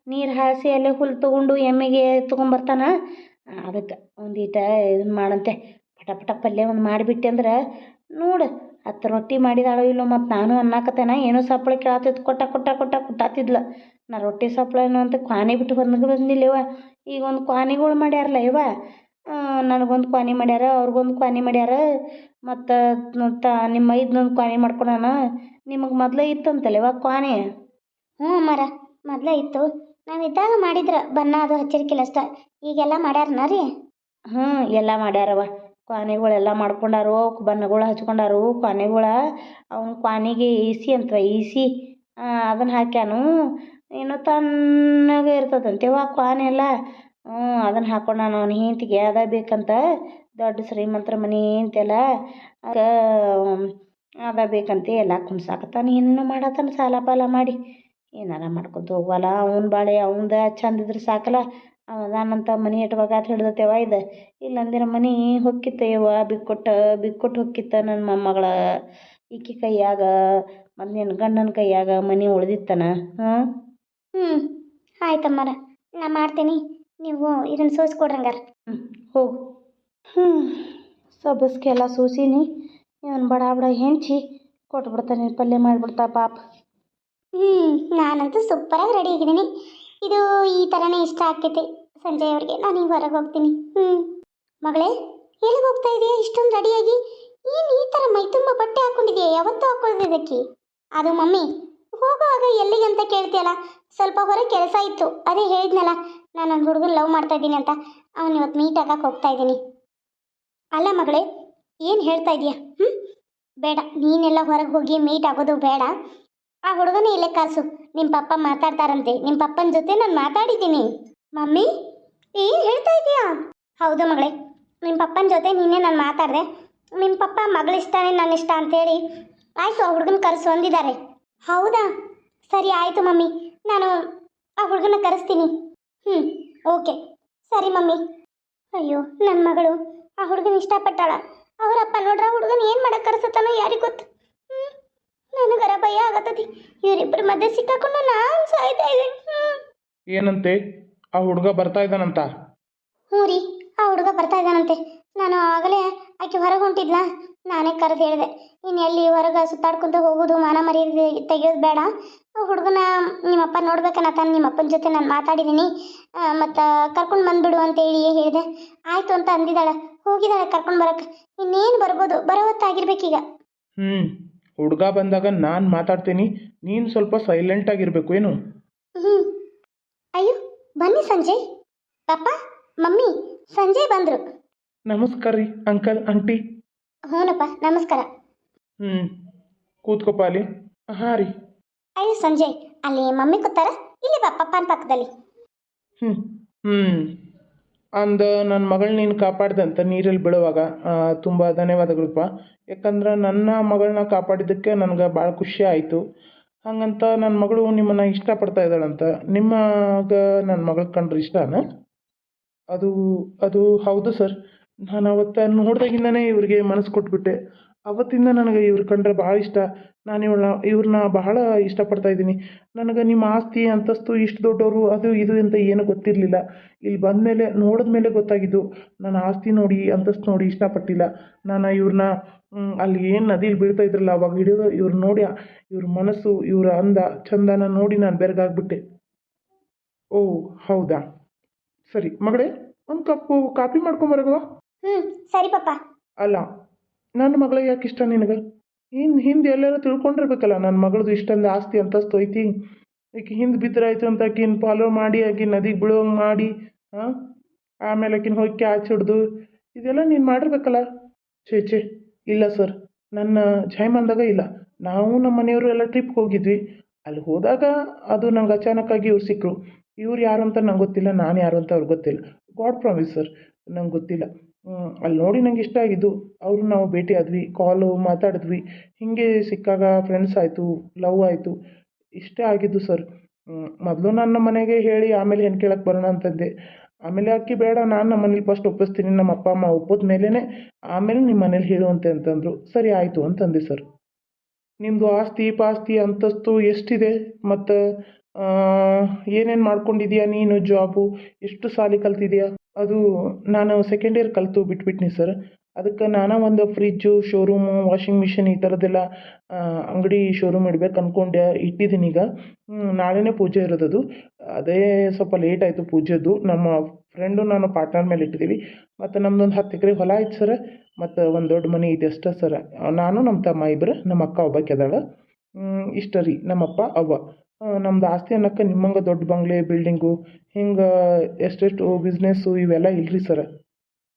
[SPEAKER 3] ನೀರು ಹಾಸಿ ಅಲ್ಲೇ ಹುಲ್ಲು ತೊಗೊಂಡು ಎಮ್ಮೆಗೆ ತೊಗೊಂಬರ್ತಾನೆ. ಅದಕ್ಕೆ ಒಂದೀಟ ಇದನ್ನ ಮಾಡಂತೆ. ಪಟ ಪಟ ಪಲ್ಯ ಒಂದು ಮಾಡಿಬಿಟ್ಟೆ ಅಂದ್ರೆ, ನೋಡು ಹತ್ತು ರೊಟ್ಟಿ ಮಾಡಿದಾಳೋ ಇಲ್ಲೋ ಮತ್ತು ನಾನು ಅನ್ನಕತ್ತೇನ? ಏನೋ ಸಪ್ಪಳ ಕೇಳತ್ತಿತ್ತು ಕೊಟ್ಟ ಕೊಟ್ಟ ಕೊಟ್ಟ ಕೊಟ್ಟಾತಿದ್ಲ. ನಾ ರೊಟ್ಟಿ ಸಪ್ಪಳ ಏನೋ ಅಂತ ಕ್ವಾನಿ ಬಿಟ್ಟು ಬಂದಾಗ ಬಂದಿಲ್ಲವ ಈಗ ಒಂದು ಕ್ವಾನಿಗಳು ಮಾಡ್ಯಾರಲ್ಲ ಇವ ನನಗೊಂದು ಕ್ವಾನಿ ಮಾಡ್ಯಾರ ಅವ್ರಿಗೊಂದು ಕ್ವಾನಿ ಮಾಡ್ಯಾರ. ಮತ್ತು ತ ನಿಮ್ಮ ಐದನೊಂದು ಕ್ವಾನಿ ಮಾಡ್ಕೊಳಣ. ನಿಮಗೆ ಮೊದಲೇ ಇತ್ತಂತಲ್ಲ ಇವಾಗ ಕ್ವಾನಿ?
[SPEAKER 2] ಹ್ಞೂ ಮರ ಮೊದಲೇ ಇತ್ತು. ನಾವು ಇದ್ದಾಗ ಮಾಡಿದ್ರ ಬಣ್ಣ ಅದು ಹಚ್ಚಿರ್ಕಿಲ್ಲ ಅಷ್ಟ. ಈಗೆಲ್ಲ ಮಾಡ್ಯಾರನ ರೀ?
[SPEAKER 3] ಹ್ಞೂ ಎಲ್ಲ ಮಾಡ್ಯಾರವ ಕ್ವಾನಿಗಳೆಲ್ಲ ಮಾಡ್ಕೊಂಡಾರು, ಬಣ್ಣಗಳು ಹಚ್ಕೊಂಡಾರು ಕ್ವಾನಿಗಳ ಅವ್ನ ಕ್ವಾನಿಗೆ ಈಸಿ ಅಂತವ, ಈಸಿ. ಅದನ್ನು ಹಾಕ್ಯಾನು ಏನೋ ತಣ್ಣಗೆ ಆ ಕ್ವಾನ್ ಎಲ್ಲ ಹ್ಞೂ ಅದನ್ನು ಹಾಕೊಂಡಾನ ಅವ್ನ ಹೆಂಡ್ತಿಗೆ ಅದ ಬೇಕಂತ ದೊಡ್ಡ ಶ್ರೀಮಂತರ ಮನೆ ಅಂತೆಲ್ಲ ಅದ ಬೇಕಂತೆ ಎಲ್ಲ ಕುಣ್ಸಾಕತ್ತಾನ ಏನೇನೋ ಮಾಡತ್ತಾನ ಸಾಲ ಪಾಲ ಮಾಡಿ. ಏನಾರ ಮಾಡ್ಕೊತ ಹೋಗ್ವಲ್ಲ ಅವ್ನ ಬಾಳೆ ಅವಂದ ಚಂದ ಇದ್ರೆ ಸಾಕಲ್ಲ ಅವದಾನಂತ ಮನೆ ಇಟ್ಬೇಕಾತ ಹಿಡ್ದತೆವ ಇದು ಇಲ್ಲಂದಿರ ಮನೆ ಹೊಕ್ಕಿತ್ತ ಯವ್ವ ಬಿಕ್ಕೊಟ್ಟ ಬಿಕ್ಕೊಟ್ಟು ಹೊಕ್ಕಿತ್ತ ನನ್ನ ಮೊಮ್ಮಗಳ ಈಕಿ ಕೈಯಾಗ ಮತ್ತು ನಿನ್ನ ಗಂಡನ ಕೈಯಾಗ ಮನೆ ಉಳಿದಿತ್ತನ ಹ್ಞೂ
[SPEAKER 2] ಹ್ಞೂ ಆಯ್ತಮ್ಮರ ನಾ ಮಾಡ್ತೀನಿ ನೀವು ಇದನ್ನು ಸೋಸ್ಕೊಡ್ರಂಗಾರ
[SPEAKER 3] ಹ್ಞೂ ಹೋಗು. ಹ್ಞೂ ಸಬ್ಬಸ್ಗೆಲ್ಲ ಸೂಸಿನಿ ಇವನು ಬಡ ಬಡ ಹೆಂಚಿ ಕೊಟ್ಬಿಡ್ತಾನೆ ಪಲ್ಯ ಮಾಡಿಬಿಡ್ತಾ ಪಾಪ.
[SPEAKER 2] ಹ್ಞೂ ನಾನಂತೂ ಸೂಪರಾಗಿ ರೆಡಿ ಆಗಿದ್ದೀನಿ. ಇದು ಈ ಥರನೇ ಇಷ್ಟ ಆಕೈತಿ ಸಂಜಯ್ ಅವ್ರಿಗೆ ನಾನು ಈಗ ಹೊರಗೆ ಹೋಗ್ತೀನಿ. ಹ್ಞೂ ಮಗಳೇ, ಎಲ್ಲಿಗೆ ಹೋಗ್ತಾ ಇದೆಯಾ? ಇಷ್ಟೊಂದು ರೆಡಿಯಾಗಿ ಏನು ಈ ಥರ ಮೈ ತುಂಬ ಬಟ್ಟೆ ಹಾಕ್ಕೊಂಡಿದೆಯಾ? ಯಾವತ್ತೂ ಹಾಕೊಳ್ಳೋದಿದ್ದಕ್ಕೆ ಅದು ಮಮ್ಮಿ, ಹೋಗುವಾಗ ಎಲ್ಲಿಗೆ ಅಂತ ಕೇಳ್ತೀಯಲ್ಲ? ಸ್ವಲ್ಪ ಹೊರಗೆ ಕೆಲಸ ಇತ್ತು. ಅದೇ ಹೇಳಿದ್ನಲ್ಲ, ನಾನು ನನ್ನ ಹುಡುಗನ ಲವ್ ಮಾಡ್ತಾ ಇದ್ದೀನಿ ಅಂತ. ಅವನು ಇವತ್ತು ಮೀಟ್ ಆಗಕ್ಕೆ ಹೋಗ್ತಾ ಇದ್ದೀನಿ. ಅಲ್ಲ ಮಗಳೇ, ಏನು ಹೇಳ್ತಾ ಇದೀಯಾ? ಹ್ಞೂ ಬೇಡ, ನೀನೆಲ್ಲ ಹೊರಗೆ ಹೋಗಿ ಮೀಟ್ ಆಗೋದು ಬೇಡ. ಆ ಹುಡುಗನೇ ಇಲ್ಲೇ ಕಾಸು. ನಿಮ್ಮ ಪಪ್ಪ ಮಾತಾಡ್ತಾರಂತೆ. ನಿಮ್ಮ ಪಪ್ಪನ ಜೊತೆ ನಾನು ಮಾತಾಡಿದ್ದೀನಿ. ಮಮ್ಮಿ? ಏನು ಹೇಳ್ತಾ ಇದೀಯಾ? ಹೌದು ಮಗಳೇ. ನಿಮ್ಮ ಪಪ್ಪನ ಜೊತೆ ನಿನ್ನೆ ನಾನು ಮಾತಾಡಿದೆ. ನಿಮ್ಮ ಪಪ್ಪ ಮಗಳ ಇಷ್ಟನೇ ನನ್ನ ಇಷ್ಟ ಅಂತೇಳಿ ಆಯ್ತು, ಆ ಹುಡುಗನ ಕರೆಸು ಅಂದಿದ್ದಾರೆ ಹೌದಾ? ಸರಿ ಆಯಿತು ಮಮ್ಮಿ. ನಾನು ಆ ಹುಡುಗನ ಕರೆಸ್ತೀನಿ. ಹ್ಞೂ ಓಕೆ. ಸರಿ ಮಮ್ಮಿ. ಅಯ್ಯೋ ನನ್ನ ಮಗಳು. ಆ ಹುಡುಗನ ಇಷ್ಟಪಟ್ಟಾಳ. ಅವರಪ್ಪ ನೋಡ್ರ ಆ ಹುಡುಗನ ಏನು ಮಾಡಕ್ಕೆ ಕರೆಸತ್ತಾನೋ ಯಾರಿಗೆ ಗೊತ್ತು? ಹ್ಞೂ ನನಗರ ಭಯ ಆಗತ್ತದಿ ಇವರಿಬ್ಬರ ಮಧ್ಯೆ ಸಿಕ್ಕಾಕೊಂಡು ನಾನು ಸಾಯ್ತಾ ಇದ್ದೀನಿ
[SPEAKER 1] ಏನಂತೆ? ಆ ಹುಡುಗ ಬರ್ತಾ ಇದ್ದಾನಂತ?
[SPEAKER 2] ಹ್ಞೂ ರೀ ಆ ಹುಡುಗ ಬರ್ತಾ ಇದ್ದಾನಂತೆ. ನಾನು ಆಗಲೇ ಆಕೆ ಹೊರಗೆ ಹೊಂಟಿದ್ಲ ನಾನೇ ಕರೆದು ಹೇಳಿದೆ. ಇನ್ನು ಎಲ್ಲಿ ಹೊರಗೆ ಸುತ್ತಾಡ್ಕೊಂತ ಹೋಗೋದು ಮಾನ ಮರ್ಯಾದೆ ತೆಗೆಯೋದು ಬೇಡ. ಹುಡುಗನ ನಿಮ್ಮಪ್ಪ ನೋಡ್ಬೇಕನ್ನತಾನ ನಿಮ್ಮಪ್ಪನ ಜೊತೆ ನಾನು ಮಾತಾಡಿದ್ದೀನಿ ಮತ್ತು ಕರ್ಕೊಂಡು ಬಂದ್ಬಿಡು ಅಂತೇಳಿ ಹೇಳಿದೆ. ಆಯಿತು ಅಂತ ಅಂದಿದ್ದಾಳೆ ಹೋಗಿದ್ದಾಳೆ ಕರ್ಕೊಂಡು ಬರೋಕೆ. ಇನ್ನೇನು ಬರ್ಬೋದು ಬರೋ ಹೊತ್ತಾಗಿರ್ಬೇಕೀಗ
[SPEAKER 1] ಹ್ಞೂ ಹುಡುಗ ಬಂದಾಗ ನಾನು ಮಾತಾಡ್ತೀನಿ. ನೀನು ಸ್ವಲ್ಪ ಸೈಲೆಂಟ್ ಆಗಿರಬೇಕು ಏನು?
[SPEAKER 2] ಹ್ಞೂ ಅಯ್ಯೋ. ಬನ್ನಿ ಸಂಜಯ್ ಪಾಪ ಮಮ್ಮಿ ಸಂಜಯ್ ಬಂದ್ರು.
[SPEAKER 1] ನಮಸ್ಕಾರ ರೀ ಅಂಕಲ್ ಆಂಟಿ.
[SPEAKER 2] ಹ್ಞೂನಪ್ಪ ನಮಸ್ಕಾರ.
[SPEAKER 1] ಹ್ಞೂ ಕೂತ್ಕೋಪ ಅಲ್ಲಿ. ಹಾಂ ರೀ.
[SPEAKER 2] ಅಯ್ಯೋ ಸಂಜಯ್ ಅಲ್ಲಿ ಮಮ್ಮಿ ಕೂತಾರ? ಇಲ್ಲಿ ಬಾ ಪಪ್ಪನ ಪಕ್ಕದಲ್ಲಿ.
[SPEAKER 1] ಹ್ಞೂ ಹ್ಞೂ ಅಂದ ನನ್ನ ಮಗಳು ನೀನು ಕಾಪಾಡ್ದಂತ ನೀರಲ್ಲಿ ಬೀಳುವಾಗ ತುಂಬ ಧನ್ಯವಾದಗಳಪ್ಪ ಯಾಕಂದ್ರೆ ನನ್ನ ಮಗಳನ್ನ ಕಾಪಾಡಿದ್ದಕ್ಕೆ ನನಗೆ ಭಾಳ ಖುಷಿ ಆಯಿತು. ಹಾಗಂತ ನನ್ನ ಮಗಳು ನಿಮ್ಮನ್ನು ಇಷ್ಟಪಡ್ತಾ ಇದ್ದಾಳಂತ. ನಿಮ್ಮಗ ನನ್ನ ಮಗಳ ಕಂಡ್ರೆ ಇಷ್ಟನಾ? ಅದು ಅದು ಹೌದು ಸರ್. ನಾನು ಅವತ್ತು ನೋಡ್ದಾಗಿಂದನೇ ಇವ್ರಿಗೆ ಮನಸ್ಸು ಕೊಟ್ಬಿಟ್ಟೆ. ಅವತ್ತಿಂದ ನನಗೆ ಇವ್ರು ಕಂಡ್ರೆ ಭಾಳ ಇಷ್ಟ. ನಾನು ಇವಳನ್ನ ಇವ್ರನ್ನ ಬಹಳ ಇಷ್ಟಪಡ್ತಾ ಇದ್ದೀನಿ. ನನಗೆ ನಿಮ್ಮ ಆಸ್ತಿ, ಅಂತಸ್ತು ಇಷ್ಟು ದೊಡ್ಡವರು ಅದು ಇದು ಅಂತ ಏನೂ ಗೊತ್ತಿರಲಿಲ್ಲ. ಇಲ್ಲಿ ಬಂದಮೇಲೆ ನೋಡಿದ ಮೇಲೆ ಗೊತ್ತಾಗಿದ್ದು, ನನ್ನ ಆಸ್ತಿ ನೋಡಿ, ಅಂತಸ್ತು ನೋಡಿ ಇಷ್ಟಪಟ್ಟಿಲ್ಲ. ನಾನು ಇವ್ರನ್ನ ಅಲ್ಲಿ ಏನು ನದಿಲಿ ಬೀಳ್ತಾ ಇದ್ರಲ್ಲ ಅವಾಗ ಹಿಡಿದು ಇವ್ರು ನೋಡಿ ಇವ್ರ ಮನಸ್ಸು ಇವರ ಅಂದ ಚಂದನ ನೋಡಿ ನಾನು ಬೆರಗಾಗ್ಬಿಟ್ಟೆ. ಓ ಹೌದಾ? ಸರಿ ಮಗಳೇ ಒಂದು ಕಪ್ಪು ಕಾಫಿ ಮಾಡ್ಕೊಂಬರಗವಾ
[SPEAKER 2] ಹ್ಞೂ ಸರಿ ಪಪ್ಪ.
[SPEAKER 1] ಅಲ್ಲ ನನ್ನ ಮಗಳ ಯಾಕೆ ಇಷ್ಟ ನಿನಗೆ? ಹಿಂದೆ ಹಿಂದೆ ಎಲ್ಲರೂ ತಿಳ್ಕೊಂಡಿರ್ಬೇಕಲ್ಲ ನನ್ನ ಮಗಳದು ಇಷ್ಟೊಂದು ಆಸ್ತಿ ಅಂತಸ್ತು ಐತಿ. ಆಕೆ ಹಿಂದೆ ಬಿದ್ದರಾಯ್ತು ಅಂತ ಆಕಿನ ಫಾಲೋ ಮಾಡಿ ಆಕಿನ ನದಿಗೆ ಬೀಳೋಂಗೆ ಮಾಡಿ ಹಾಂ? ಆಮೇಲೆ ಆಕಿನ ಹೋಗಿ ಕ್ಯಾಚ್ ಹಿಡ್ದು ಇದೆಲ್ಲ ನೀನು ಮಾಡಿರ್ಬೇಕಲ್ಲ? ಛೇ ಛೇ. ಇಲ್ಲ ಸರ್, ನನ್ನ ಜಾಯಮಾನದಾಗ ಇಲ್ಲ. ನಾವು ನಮ್ಮ ಮನೆಯವರು ಎಲ್ಲ ಟ್ರಿಪ್ಗೆ ಹೋಗಿದ್ವಿ. ಅಲ್ಲಿ ಹೋದಾಗ ಅದು ನಂಗೆ ಅಚಾನಕ್ಕಾಗಿ ಇವ್ರು ಸಿಕ್ಕರು ಇವ್ರು ಯಾರು ಅಂತ ನಂಗೆ ಗೊತ್ತಿಲ್ಲ, ನಾನು ಯಾರು ಅಂತ ಅವ್ರಿಗೆ ಗೊತ್ತಿಲ್ಲ. ಗಾಡ್ ಪ್ರಾಮಿಸ್ ಸರ್, ನಂಗೆ ಗೊತ್ತಿಲ್ಲ. ಅಲ್ಲಿ ನೋಡಿ ನಂಗೆ ಇಷ್ಟ ಆಗಿದ್ದು, ಅವರು ನಾವು ಭೇಟಿ ಆದ್ವಿ ಕಾಲು ಮಾತಾಡಿದ್ವಿ. ಹೀಗೆ ಸಿಕ್ಕಾಗ ಫ್ರೆಂಡ್ಸ್ ಆಯಿತು ಲವ್ ಆಯಿತು. ಇಷ್ಟೇ ಆಗಿದ್ದು ಸರ್. ಮೊದಲು ನಾನು ನಮ್ಮ ಮನೆಗೆ ಹೇಳಿ ಆಮೇಲೆ ಏನು ಕೇಳಕ್ಕೆ ಬರೋಣ ಅಂತಂದೆ. ಆಮೇಲೆ ಅಕ್ಕಿ ಬೇಡ, ನಾನು ನಮ್ಮ ಮನೇಲಿ ಫಸ್ಟ್ ಒಪ್ಪಿಸ್ತೀನಿ, ನಮ್ಮ ಅಪ್ಪ, ಅಮ್ಮ ಒಪ್ಪಿದ ಮೇಲೇ ಆಮೇಲೆ ನಿಮ್ಮ ಮನೇಲಿ ಹೇಳುವಂತೆ ಅಂತಂದರು. ಸರಿ ಆಯಿತು ಅಂತಂದೆ ಸರ್ ನಿಮ್ಮದು ಆಸ್ತಿ, ಪಾಸ್ತಿ, ಅಂತಸ್ತು ಎಷ್ಟಿದೆ? ಮತ್ತು ಏನೇನು ಮಾಡ್ಕೊಂಡಿದ್ಯಾ ನೀನು ಜಾಬು ಎಷ್ಟು ಸಾಲಿ ಕಲ್ತಿದ್ಯಾ? ಅದು ನಾನು ಸೆಕೆಂಡ್ ಇಯರ್ ಕಲಿತು ಬಿಟ್ಬಿಟ್ನಿ ಸರ್ ಅದಕ್ಕೆ ನಾನು ಒಂದು ಫ್ರಿಜ್ಜು ಶೋರೂಮು ವಾಷಿಂಗ್ ಮಿಷಿನ್ ಈ ಥರದ್ದೆಲ್ಲ ಅಂಗಡಿ ಶೋರೂಮ್ ಇಡ್ಬೇಕು ಅಂದ್ಕೊಂಡೆ ಇಟ್ಟಿದ್ದೀನಿ ಈಗ. ನಾಳೆನೇ ಪೂಜೆ ಇರೋದದು. ಅದೇ ಸ್ವಲ್ಪ ಲೇಟ್ ಆಯಿತು ಪೂಜೆದು. ನಮ್ಮ ಫ್ರೆಂಡು ನಾನು ಪಾರ್ಟ್ನರ್ ಮೇಲೆ ಇಟ್ಟಿದ್ದೀವಿ ಮತ್ತು ನಮ್ದೊಂದು ಹತ್ತು ಎಕರೆ ಹೊಲ ಐತೆ ಸರ. ಮತ್ತು ಒಂದು ದೊಡ್ಡ ಮನೆ ಇದೆ ಅಷ್ಟೇ ಸರ. ನಾನು ನಮ್ಮ ತಮ್ಮ ಇಬ್ಬರು ನಮ್ಮ ಅಕ್ಕ ಒಬ್ಬ ಕೆದಾಳ. ಇಷ್ಟ ರೀ ನಮ್ಮಪ್ಪ, ಅವ್ವ. ನಮ್ದು ಆಸ್ತಿ ಅನ್ನಕ್ಕೆ ನಿಮ್ಮಂಗೆ ದೊಡ್ಡ ಬಂಗ್ಲೆ ಬಿಲ್ಡಿಂಗು ಹಿಂಗೆ ಎಷ್ಟೆಷ್ಟು ಬಿಸ್ನೆಸ್ಸು ಇವೆಲ್ಲ ಇಲ್ರಿ ಸರ.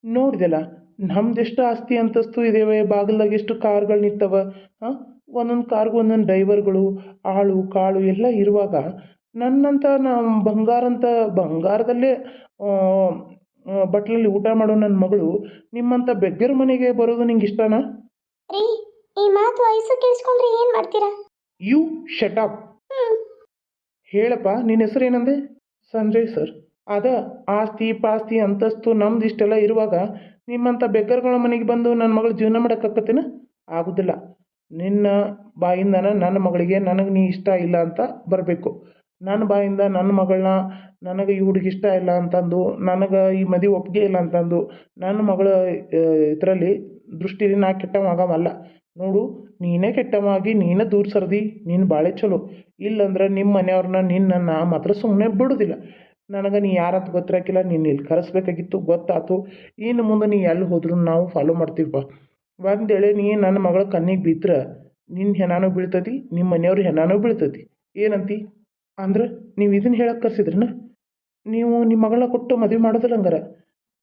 [SPEAKER 1] ನೋಡಿದೆಲ್ಲ. ನಮ್ದೆಷ್ಟು ಆಸ್ತಿ ಅಂತಸ್ತು ಇದ್ದಾವೆ ಬಾಗಿಲ್ದಾಗ ಎಷ್ಟು ಕಾರ್ಗಳು ನಿಂತವ ಹಾಂ ಒಂದೊಂದು ಕಾರ್ಗೆ ಒಂದೊಂದು ಡ್ರೈವರ್ಗಳು ಆಳು ಕಾಳು ಎಲ್ಲ ಇರುವಾಗ ನನ್ನಂತ ನಮ್ಮ ಬಂಗಾರ ಅಂತ ಬಂಗಾರದಲ್ಲೇ ಬಟ್ಲಲ್ಲಿ ಊಟ ಮಾಡೋ ನನ್ನ ಮಗಳು ನಿಮ್ಮಂಥ ಬೆಗ್ಗರ ಮನೆಗೆ ಬರೋದು ನಿಂಗೆ ಇಷ್ಟನಾ?
[SPEAKER 2] ರೀ ಈ ಮಾತು ವಯಸ್ಸು ಕೇಳಿಸ್ಕೊಂಡ್ರೆ ಏನು ಮಾಡ್ತೀರಾ?
[SPEAKER 1] You shut
[SPEAKER 2] up.
[SPEAKER 1] ಹೇಳಪ್ಪ ನಿನ್ನ ಹೆಸರು ಏನಂದೆ? ಸಂಜಯ್ ಸರ್. ಅದ ಆಸ್ತಿ ಪಾಸ್ತಿ ಅಂತಸ್ತು ನಮ್ದು ಇಷ್ಟೆಲ್ಲ ಇರುವಾಗ ನಿಮ್ಮಂಥ ಬೆಗ್ಗರ್ಗಳ ಮನೆಗೆ ಬಂದು ನನ್ನ ಮಗಳು ಜೀವನ ಮಾಡೋಕ್ಕಾಗತ್ತೇನ ಆಗೋದಿಲ್ಲ. ನಿನ್ನ ಬಾಯಿಂದನ ನನ್ನ ಮಗಳಿಗೆ ನನಗೆ ನೀ ಇಷ್ಟ ಇಲ್ಲ ಅಂತ ಬರಬೇಕು. ನನ್ನ ಬಾಯಿಂದ ನನ್ನ ಮಗಳನ್ನ ನನಗೆ ಈ ಹುಡುಗಿ ಇಷ್ಟ ಇಲ್ಲ ಅಂತಂದು, ನನಗೆ ಈ ಮದಿ ಒಪ್ಪಿಗೆ ಇಲ್ಲ ಅಂತಂದು, ನನ್ನ ಮಗಳ ಇದರಲ್ಲಿ ದೃಷ್ಟಿಲಿ ನಾ ಕೆಟ್ಟವಾಗವಲ್ಲ ನೋಡು, ನೀನೇ ಕೆಟ್ಟವಾಗಿ ನೀನೇ ದೂರ ಸರದಿ ನೀನು ಭಾಳ ಚಲೋ. ಇಲ್ಲಂದ್ರೆ ನಿಮ್ಮ ಮನೆಯವ್ರನ್ನ ನಿನ್ನ ಮಾತ್ರ ಸುಮ್ಮನೆ ಬಿಡೋದಿಲ್ಲ. ನನಗೆ ನೀ ಯಾರಂತ ಗೊತ್ತಿರಾಕಿಲ್ಲ, ನೀನು ಇಲ್ಲಿ ಕರೆಸ್ಬೇಕಾಗಿತ್ತು ಗೊತ್ತಾಯ್ತು ಇನ್ನು ಮುಂದೆ ನೀ ಎಲ್ಲಿ ಹೋದ್ರೂ ನಾವು ಫಾಲೋ ಮಾಡ್ತೀವಪ್ಪ ಒಂದೇಳೆ ನೀ ನನ್ನ ಮಗಳ ಕಣ್ಣಿಗೆ ಬಿದ್ದರೆ ನಿನ್ನ ಹೆಣಾನು ಬೀಳ್ತತಿ ನಿಮ್ಮ ಮನೆಯವ್ರ ಹೆಣಾನು ಬೀಳ್ತತಿ. ಏನಂತಿ? ಅಂದ್ರೆ ನೀವು ಇದನ್ನು ಹೇಳಕ್ಕೆ ಕರ್ಸಿದ್ರನ? ನೀವು ನಿಮ್ಮ ಮಗಳನ್ನ ಕೊಟ್ಟು ಮದುವೆ ಮಾಡೋದಿಲ್ಲ ಹಂಗಾರೆ.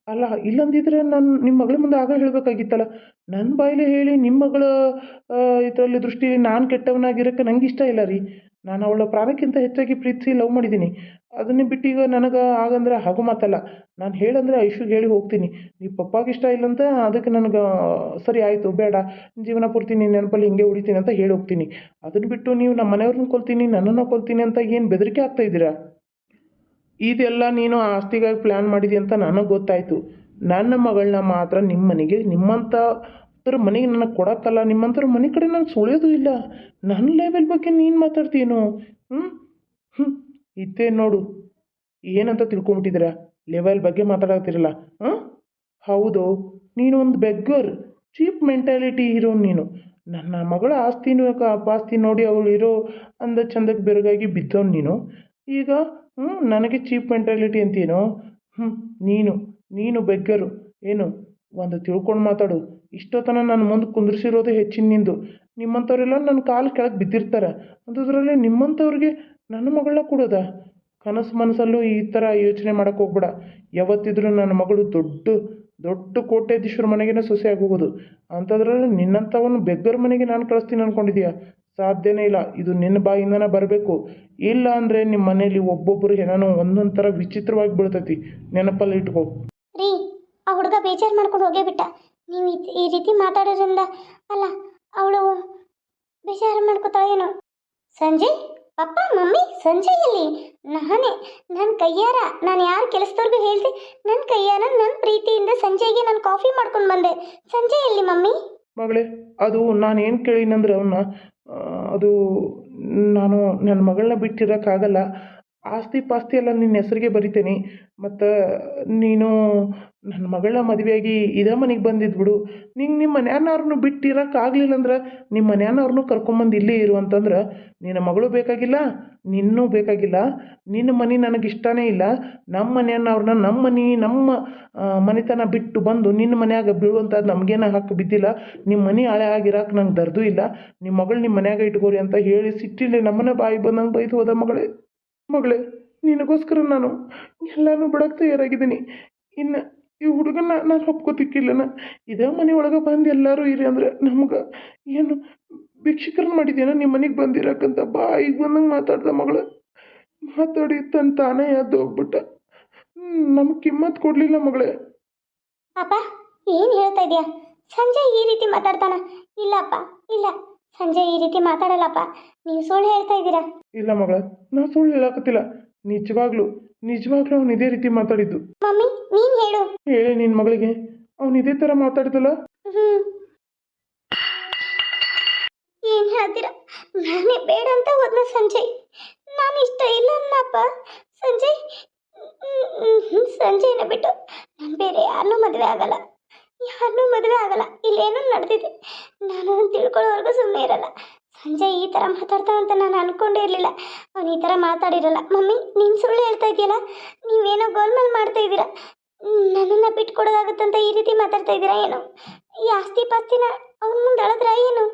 [SPEAKER 1] ಅಲ್ಲ, ಇಲ್ಲಂದಿದ್ರೆ ನಾನು ನಿಮ್ಮ ಮಗಳ ಮುಂದೆ ಆಗ ಹೇಳಬೇಕಾಗಿತ್ತಲ್ಲ. ನನ್ನ ಬಾಯಿಲೆ ಹೇಳಿ ನಿಮ್ಮ ಮಗಳ ಇದರಲ್ಲಿ ದೃಷ್ಟಿ ನಾನು ಕೆಟ್ಟವನಾಗಿರೋಕ್ಕೆ ನಂಗೆ ಇಷ್ಟ ಇಲ್ಲ ರೀ. ನಾನು ಅವಳ ಪ್ರಾಣಕ್ಕಿಂತ ಹೆಚ್ಚಾಗಿ ಪ್ರೀತಿಸಿ ಲವ್ ಮಾಡಿದ್ದೀನಿ. ಅದನ್ನೇ ಬಿಟ್ಟು ಈಗ ನನಗೆ ಆಗಂದ್ರೆ ಹಾಗೂ ಮಾತಲ್ಲ. ನಾನು ಹೇಳಂದ್ರೆ ಐಶುಗೆ ಹೇಳಿ ಹೋಗ್ತೀನಿ. ನೀವು ಪಪ್ಪಾಗ ಇಷ್ಟ ಇಲ್ಲಂತ ಅದಕ್ಕೆ ನನಗೆ, ಸರಿ ಆಯಿತು, ಬೇಡ. ಜೀವನ ಪೂರ್ತಿ ನೀನು ನೆನಪಲ್ಲಿ ಹಿಂಗೆ ಉಳಿತೀನಿ ಅಂತ ಹೇಳಿ ಹೋಗ್ತೀನಿ. ಅದನ್ನು ಬಿಟ್ಟು ನೀವು ನಮ್ಮ ಮನೆಯವ್ರನ್ನ ಕೊಲ್ತೀನಿ, ನನ್ನನ್ನು ಕೊಲ್ತೀನಿ ಅಂತ ಏನು ಬೆದರಿಕೆ ಆಗ್ತಾ ಇದ್ದೀರಾ? ಇದೆಲ್ಲ ನೀನು ಆಸ್ತಿಗಾಗಿ ಪ್ಲ್ಯಾನ್ ಮಾಡಿದಿ ಅಂತ ನನಗೆ ಗೊತ್ತಾಯಿತು. ನನ್ನ ಮಗಳನ್ನ ಮಾತ್ರ ನಿಮ್ಮ ಮನೆಗೆ ನಿಮ್ಮಂಥ ಥರ ಮನೆಗೆ ನನಗೆ ಕೊಡತ್ತಲ್ಲ ನಿಮ್ಮಂತರ ಮನೆ ಕಡೆ ನಾನು ಸುಳಿಯೋದು ಇಲ್ಲ. ನನ್ನ ಲೆವೆಲ್ ಬಗ್ಗೆ ನೀನು ಮಾತಾಡ್ತೀನೋ ಹ್ಞೂ ಹ್ಞೂ ಇತ್ತೇ ನೋಡು, ಏನಂತ ತಿಳ್ಕೊಂಬಿಟ್ಟಿದ್ದೀರಾ? ಲೆವೆಲ್ ಬಗ್ಗೆ ಮಾತಾಡತ್ತೀರಲ್ಲ ಹಾಂ ಹೌದು, ನೀನು ಒಂದು ಬೆಗ್ಗರ್ ಚೀಪ್ ಮೆಂಟಾಲಿಟಿ ಇರೋ ನೀನು. ನನ್ನ ಮಗಳ ಆಸ್ತಿನೂ ಆಸ್ತಿ ನೋಡಿ ಅವಳು ಇರೋ ಅಂದ ಚಂದಕ್ಕೆ ಬೆರಗಾಗಿ ಬಿದ್ದವನು ನೀನು. ಈಗ ಹ್ಞೂ ನನಗೆ ಚೀಪ್ ಮೆಂಟಾಲಿಟಿ ಅಂತೀನೋ ಹ್ಞೂ ನೀನು ನೀನು ಬೆಗ್ಗರು ಏನು? ಒಂದು ತಿಳ್ಕೊಂಡು ಮಾತಾಡು. ಇಷ್ಟೊತ್ತನ ನನ್ನ ಮುಂದೆ ಕುಂದ್ರಿಸಿರೋದೇ ಹೆಚ್ಚಿನ ನಿಂದು. ನಿಮ್ಮಂಥವ್ರೆಲ್ಲ ನನ್ನ ಕಾಲು ಕೆಳಗೆ ಬಿದ್ದಿರ್ತಾರೆ. ಅಂಥದ್ರಲ್ಲಿ ನಿಮ್ಮಂಥವ್ರಿಗೆ ನನ್ನ ಮಗಳನ್ನ ಕೊಡೋದಾ? ಕನಸು ಮನಸ್ಸಲ್ಲೂ ಈ ಥರ ಯೋಚನೆ ಮಾಡೋಕ್ಕೆ ಹೋಗ್ಬೇಡ. ಯಾವತ್ತಿದ್ರೂ ನನ್ನ ಮಗಳು ದೊಡ್ಡ ದೊಡ್ಡ ಕೋಟ್ಯಾಧೀಶ್ವರ ಮನೆಗೇನೆ ಸೊಸೆ ಆಗೋಗೋದು. ಅಂಥದ್ರಲ್ಲಿ ನಿನ್ನಂಥವನು ಬೆಗ್ಗರ ಮನೆಗೆ ನಾನು ಕಳಿಸ್ತೀನಿ ಅಂದ್ಕೊಂಡಿದ್ಯಾ ಸಾಧ್ಯನೇ ಇಲ್ಲ. ಇದು ನಿನ್ನ ಬಾಯಿಂದನೇ ಬರಬೇಕು. ಇಲ್ಲ ಅಂದರೆ ನಿಮ್ಮ ಮನೆಯಲ್ಲಿ ಒಬ್ಬೊಬ್ಬರು ಏನೋ ಒಂದೊಂದು ಥರ ವಿಚಿತ್ರವಾಗಿ ಬೀಳ್ತೈತಿ. ನೆನಪಲ್ಲಿ ಇಟ್ಕೋ.
[SPEAKER 2] ಆ ಹುಡುಗ ಬೇಜಾರು ಮಾಡ್ಕೊಂಡು ಹೋಗೇ ಬಿಟ್ಟ. ನೀವು ಈ- ರೀತಿ ಮಾತಾಡೋದ್ರಿಂದ ಅಲ್ಲ, ಅವಳು ಬೇಜಾರು ಮಾಡ್ಕೊತಾಳೇನೋ ಸಂಜಯ್ ಪಪ್ಪ ಮಮ್ಮಿ, ಸಂಜೆ ಇಲ್ಲಿ. ನಾನೇ ನನ್ನ ಕೈಯಾರ. ನಾನು ಯಾರು ಕೆಲಸದವ್ರಿಗೂ ಹೇಳ್ದೆ ನನ್ನ ಕೈಯಾರ ನನ್ನ ಪ್ರೀತಿಯಿಂದ ಸಂಜೆಗೆ ನಾನು ಕಾಫಿ ಮಾಡ್ಕೊಂಡು ಬಂದೆ. ಸಂಜೆ ಇಲ್ಲಿ, ಮಮ್ಮಿ?
[SPEAKER 1] ಮಗಳೇ, ಅದು ನಾನು ಏನು ಕೇಳಿನಂದ್ರೆ ಅವನ್ನ ಅದು ನಾನು ನನ್ನ ಮಗಳನ್ನ ಬಿಟ್ಟಿರೋಕ್ಕಾಗಲ್ಲ. ಆಸ್ತಿ ಪಾಸ್ತಿ ಎಲ್ಲ ನಿನ್ನ ಹೆಸರಿಗೆ ಬರಿತೇನೆ. ಮತ್ತು ನೀನು ನನ್ನ ಮಗಳ ಮದುವೆಯಾಗಿ ಇದೇ ಮನೆಗೆ ಬಂದಿದ್ಬಿಡು ನಿಂಗೆ ನಿಮ್ಮ ಮನೆಯನ್ನವ್ರನ್ನು ಬಿಟ್ಟಿರೋಕ್ಕಾಗಲಿಲ್ಲ ಅಂದ್ರೆ ನಿಮ್ಮ ಮನ್ಯಾನವ್ರನ್ನೂ ಕರ್ಕೊಂಬಂದು ಇಲ್ಲೇ ಇರು ಅಂತಂದ್ರೆ ನಿನ್ನ ಮಗಳು ಬೇಕಾಗಿಲ್ಲ, ನಿನ್ನೂ ಬೇಕಾಗಿಲ್ಲ, ನಿನ್ನ ಮನೆ ನನಗೆ ಇಷ್ಟನೇ ಇಲ್ಲ. ನಮ್ಮ ಮನೆಯನ್ನವ್ರನ್ನ ನಮ್ಮ ಮನೆ, ನಮ್ಮ ಮನೆತನ ಬಿಟ್ಟು ಬಂದು ನಿನ್ನ ಮನ್ಯಾಗ ಬೀಳುವಂಥದ್ದು ನಮಗೇನ ಹಾಕಿ ಬಿದ್ದಿಲ್ಲ. ನಿಮ್ಮ ಮನೆ ಹಳೆ ಆಗಿರೋಕೆ ನಂಗೆ ದರ್ದು ಇಲ್ಲ. ನಿಮ್ಮ ಮಗಳು ನಿಮ್ಮ ಮನ್ಯಾಗ ಇಟ್ಕೋರಿ ಅಂತ ಹೇಳಿ ಸಿಟ್ಟಿಲ್ಲ ನಮ್ಮನೆ ಬಾಯಿ ಬಂದಂಗೆ ಬೈದು ಹೋದ ಮಗಳೇ ಮಗಳೇ, ನಿನಗೋಸ್ಕರ ನಾನು ಎಲ್ಲನೂ ಬಿಡಕ್ಕೆ ತಯಾರಾಗಿದ್ದೀನಿ. ಇನ್ನು ಈ ಹುಡುಗನ ನಾನು ಒಪ್ಕೋತಿಕ್ಕಿಲ್ಲನ? ಇದೇ ಮನೆ ಒಳಗೆ ಬಂದು ಎಲ್ಲರೂ ಇರಿ ಅಂದ್ರೆ ನಮ್ಗೆ ಏನು ಭಿಕ್ಷಕರನ್ನ ಮಾಡಿದ್ಯಾನ? ನಿಮ್ಮ ಮನೆಗೆ ಬಂದಿರಕ್ಕಂತ ಈಗ ಬಂದಂಗೆ ಮಾತಾಡ್ದ ಮಗಳು? ಮಾತಾಡಿ ತನ್ನ ತಾನೇ ಎದ್ದು ಹೋಗ್ಬಿಟ್ಟ. ನಮ್ಗೆ ಕಿಮ್ಮತ್ ಕೊಡಲಿಲ್ಲ ಮಗಳೇ.
[SPEAKER 2] ಅಪ್ಪ ಏನು ಹೇಳ್ತಾ ಇದೆಯಾ? ಸಂಜೆ ಈ ರೀತಿ ಮಾತಾಡ್ತಾನ? ಇಲ್ಲಪ್ಪ ಇಲ್ಲ. ಸಂಜೆ ಈ ರೀತಿ ಮಾತಾಡಲ್ಲಪ್ಪ. ನೀವು ಸುಳ್ಳು ಹೇಳ್ತಾ ಇದ್ದೀರಾ?
[SPEAKER 1] ಇಲ್ಲ ಮಗಳ ನಾ ಸುಳ್ಳು ಹೇಳಕತ್ತಿಲ್ಲ. ನಿಜವಾಗ್ಲು ನಿಜವಾಗ್ಲೂ ಅವ್ನು ಇದೇ ರೀತಿ ಮಾತಾಡಿದ್ದು?
[SPEAKER 2] ಮಮ್ಮಿ ನೀನ್ ಹೇಳು.
[SPEAKER 1] ಹೇಳಿ ನಿನ್ ಮಗಳಿಗೆ. ಅವ್ನು ಇದೇ ತರ ಮಾತಾಡಿದಲ್ಲ
[SPEAKER 2] ಹ್ಮ್. ಏನ್ ಹೇಳ್ತೀರಾ? ನಾನೇ ಬೇಡ ಅಂತ ಹೋದ್ನ ಸಂಜಯ್? ನಾನು ಇಷ್ಟ ಇಲ್ಲ ಅನ್ನಪ್ಪ ಸಂಜಯ್ ಸಂಜಯ್ನ ಬಿಟ್ಟು ನಾನು ಬೇರೆ ಯಾರನ್ನೂ ಮದುವೆ ಆಗಲ್ಲ. ಯಾರನ್ನೂ ಮದುವೆ ಆಗಲ್ಲ. ಇಲ್ಲೇನೋ ನಡೆದಿದೆ. ನಾನು ತಿಳ್ಕೊಳ್ಳೋವರೆಗೂ ಸುಮ್ಮನೆ ಇರಲ್ಲ. ಸಂಜಯ್ ಈ ಥರ ಮಾತಾಡ್ತಾನಂತ ನಾನು ಅನ್ಕೊಂಡೇ ಇರಲಿಲ್ಲ. ಅವನು ಈ ಥರ ಮಾತಾಡಿರಲ್ಲ. ಮಮ್ಮಿ, ನೀನು ಸುಳ್ಳು ಹೇಳ್ತಾ ಇದೆಯಲ್ಲ? ನೀವೇನೋ ಗೋಲ್ಮಾಲ್ ಮಾಡ್ತಾ ಇದ್ದೀರಾ? ನನ್ನನ್ನು ಬಿಟ್ಕೊಡೋದಾಗುತ್ತಂತ ಈ ರೀತಿ ಮಾತಾಡ್ತಾ ಇದ್ದೀರಾ ಏನು? ಈ ಆಸ್ತಿ ಪಾಸ್ತಿನ ಅವನ ಮುಂದೆ ಅಳದ್ರ ಏನು?